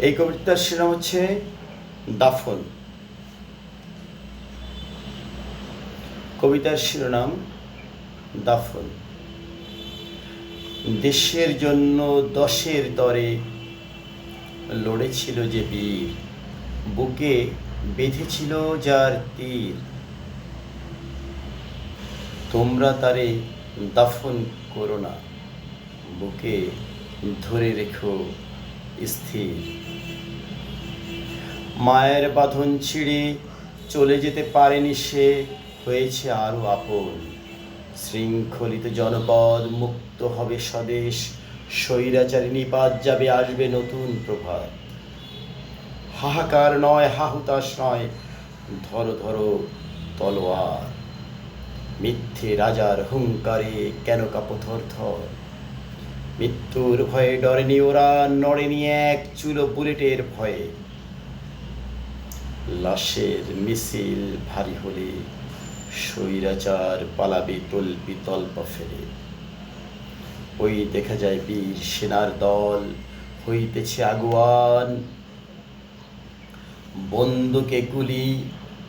এই কবিতার শিরোনাম হচ্ছে দাফন। কবিতার শিরোনাম দাফন। দেশের জন্য দশের দরে লড়েছিল যে বীর, বুকে বেঁধেছিল যার তীর। তোমরা তারে দাফন করো না, বুকে ধরে রেখো স্থির। মায়ের বাঁধন ছিঁড়ে চলে যেতে পারেনি সে, হয়েছে আরও আপন। শৃঙ্খলিত জনপদ মুক্ত হবে স্বদেশ, স্বৈরাচারী নিপাত যাবে, আসবে নতুন প্রভাত। হাহাকার নয়, হাহুতাশ নয়, ধরো ধরো তলোয়ার। মিথ্যে রাজার হুঙ্কারে কেন কাপথর থর মৃত্যুর ভয়ে ডরেনি ওরা, নড়েনি এক চুলো বুলেটের ভয়ে। লাশের মিছিল ভারী হলে স্বৈরাচার পালাবে তল্পি তল্প ফেলে। ওই দেখা যায় বীর সেনার দল হইতেছে আগুয়ান। বন্দুকে গুলি,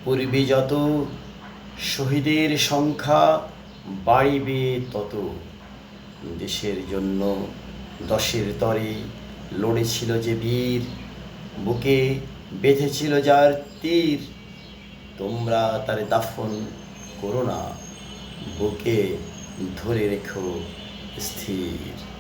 পূর্বে যত, শহীদের সংখ্যা বাড়িবে তত। দেশের জন্য দশের তরে লড়েছিল যে বীর, বুকে বেঁধেছিল যার তীর। তোমরা তারে দাফন করো না, বুকে ধরে রেখো স্থির।